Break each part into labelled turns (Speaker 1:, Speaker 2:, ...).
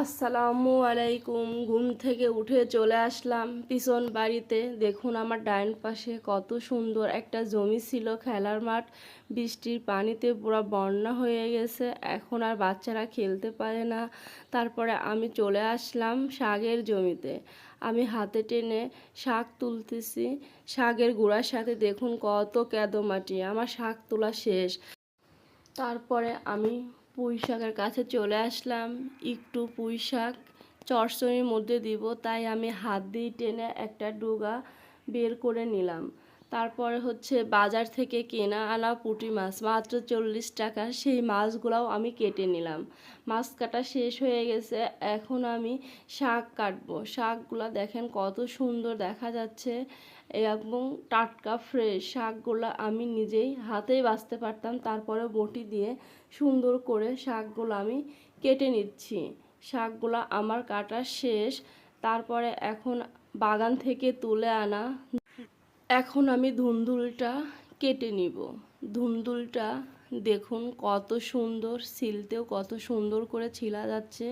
Speaker 1: আসসালামু আলাইকুম, ঘুম থেকে উঠে চলে আসলাম পিছন বাড়িতে। দেখুন আমার ডাইন পাশে কত সুন্দর একটা জমি ছিল, খেলার মাঠ, বৃষ্টির পানিতে পুরো বন্যা হয়ে গেছে। এখন আর বাচ্চারা খেলতে পারে না। তারপরে আমি চলে আসলাম শাগের জমিতে। আমি হাতে টেনে শাক তুলতেছি। শাগের গুঁড়ার সাথে দেখুন কত কেদো মাটি। আমার শাক তোলা শেষ। তারপরে আমি পুঁই শাকের কাছে চলে আসলাম। একটু পুঁই শাক চরচড়ির মধ্যে দিব, তাই আমি হাত দিয়ে টেনে একটা ডোগা বের করে নিলাম। তারপরে হচ্ছে বাজার থেকে কেনা আনা পুঁটি মাছ, মাত্র চল্লিশ টাকা। সেই মাছগুলাও আমি কেটে নিলাম। মাছ কাটা শেষ হয়ে গেছে, এখন আমি শাক কাটবো। শাকগুলা দেখেন কত সুন্দর দেখা যাচ্ছে এবং টাটকা ফ্রেশ শাকগুলো আমি নিজেই হাতেই বাঁচতে পারতাম, তারপরে বটি দিয়ে সুন্দর করে শাকগুলো আমি কেটে নিচ্ছি। শাকগুলো আমার কাটা শেষ, তারপরে এখন বাগান থেকে তুলে আনা এখন আমি ধুন্দুলটা কেটে নিব। ধুন্দুলটা দেখুন কত সুন্দর, সিলতেও কত সুন্দর করে ছিলা যাচ্ছে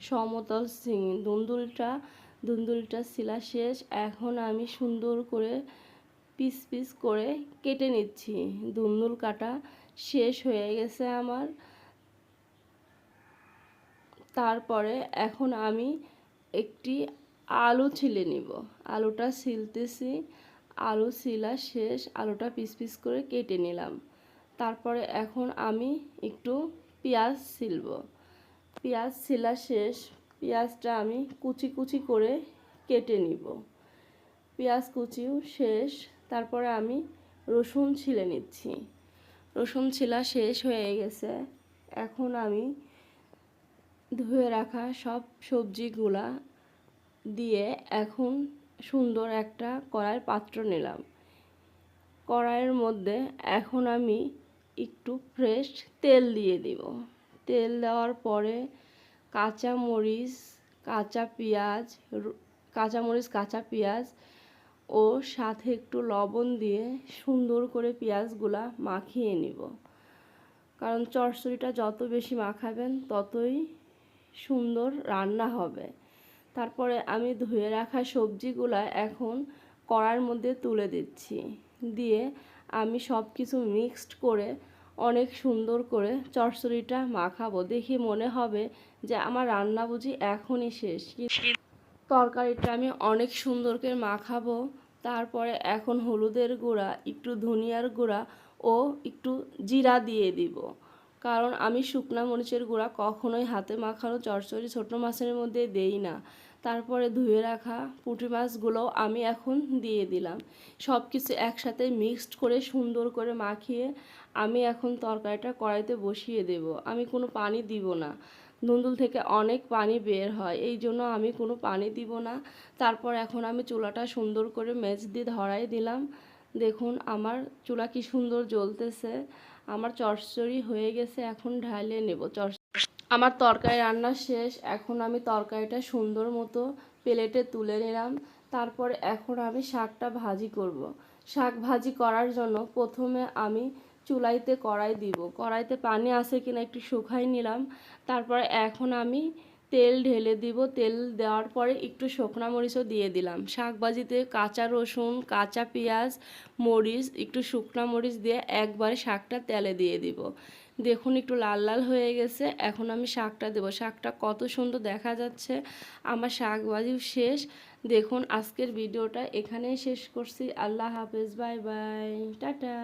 Speaker 1: সমতল সিং ধুন্দুলটা ধুন্দুলটা ছিলা শেষ। এখন আমি সুন্দর করে পিস পিস করে কেটে নিচ্ছি। ধুন্দুল কাটা শেষ হয়ে গেছে আমার। তারপরে এখন আমি একটি আলু ছিলে নিব। আলুটা ছিলতেছি আলু ছিলা শেষ আলুটা পিস পিস করে কেটে নিলাম। তারপরে এখন আমি একটু পেঁয়াজ ছিলব। পেঁয়াজ ছিলা শেষ পেঁয়াজটা আমি কুচি কুচি করে কেটে নিব। পেঁয়াজ কুচিও শেষ, তারপরে আমি রসুন ছিলে নিচ্ছি। রসুন ছিলা শেষ হয়ে গেছে। এখন আমি ধুয়ে রাখা সব সবজিগুলা দিয়ে এখন সুন্দর একটা কড়াইয়ের পাত্র নিলাম। কড়াইয়ের মধ্যে এখন আমি একটু ফ্রেশ তেল দিয়ে দিব। তেল দেওয়ার পরে কাঁচা মরিচ, কাঁচা পেঁয়াজ কাঁচা মরিচ, কাঁচা পেঁয়াজ ও সাথে একটু লবণ দিয়ে সুন্দর করে পেঁয়াজগুলা মাখিয়ে নিব। কারণ চচ্চড়িটা যত বেশি মাখাবেন ততই সুন্দর রান্না হবে। তারপরে আমি ধুয়ে রাখা সবজিগুলা এখন কড়ার মধ্যে তুলে দিচ্ছি। দিয়ে আমি সব কিছু মিক্সড করে অনেক সুন্দর করে চচ্চড়িটা মাখাবো। দেখি মনে হবে যে আমার রান্না বুঝি এখনই শেষ। তরকারিটা আমি অনেক সুন্দর করে মাখাবো। তারপরে এখন হলুদের গুঁড়া, একটু ধনিয়ার গুঁড়া ও একটু জিরা দিয়ে দিব। কারণ আমি শুকনা মরিচের গুঁড়া কখনোই হাতে মাখানো চচ্চড়ি ছোটো মাছের মধ্যে দেই না। তারপরে ধুয়ে রাখা পুঁটি মাছগুলোও আমি এখন দিয়ে দিলাম। সব কিছু একসাথে মিক্সড করে সুন্দর করে মাখিয়ে আমি এখন তরকারিটা কড়াইতে বসিয়ে দেব। আমি কোনো পানি দিব না। ধুন্দুল থেকে অনেক পানি বের হয়, এই জন্য আমি কোনো পানি দিব না। তারপর এখন আমি চুলাটা সুন্দর করে মেজ দিয়ে ধরাই দিলাম। দেখুন, আমার চুলা কি সুন্দর জ্বলতেছে। আমার চচ্চড়ি হয়ে গেছে, এখন ঢালে নেব চর আমার তরকারি রান্না শেষ, এখন আমি তরকারিটা সুন্দর মতো প্লেটে তুলে নিলাম। তারপরে এখন আমি শাকটা ভাজি করব। শাক ভাজি করার জন্য প্রথমে আমি চুলাইতে কড়াই দিব। কড়াইতে পানি আছে কিনা একটু শুকাই নিলাম। তারপরে এখন আমি তেল ঢেলে দিব, তেল দেওয়ার পরে একটু শুকনো মরিচও দিয়ে দিলাম। শাক ভাজিতে কাঁচা রসুন, কাঁচা পেঁয়াজ, মরিচ, একটু শুকনো মরিচ দিয়ে একবারে শাকটা তেলে দিয়ে দিব। দেখুন একটু লাল লাল হয়ে গেছে, এখন আমি শাকটা দেবো। শাকটা কত সুন্দর দেখা যাচ্ছে, আমার শাক ভাজিও শেষ। দেখুন আজকের ভিডিওটা এখানেই শেষ করছি। আল্লাহ হাফেজ, বাই বাই, টাটা।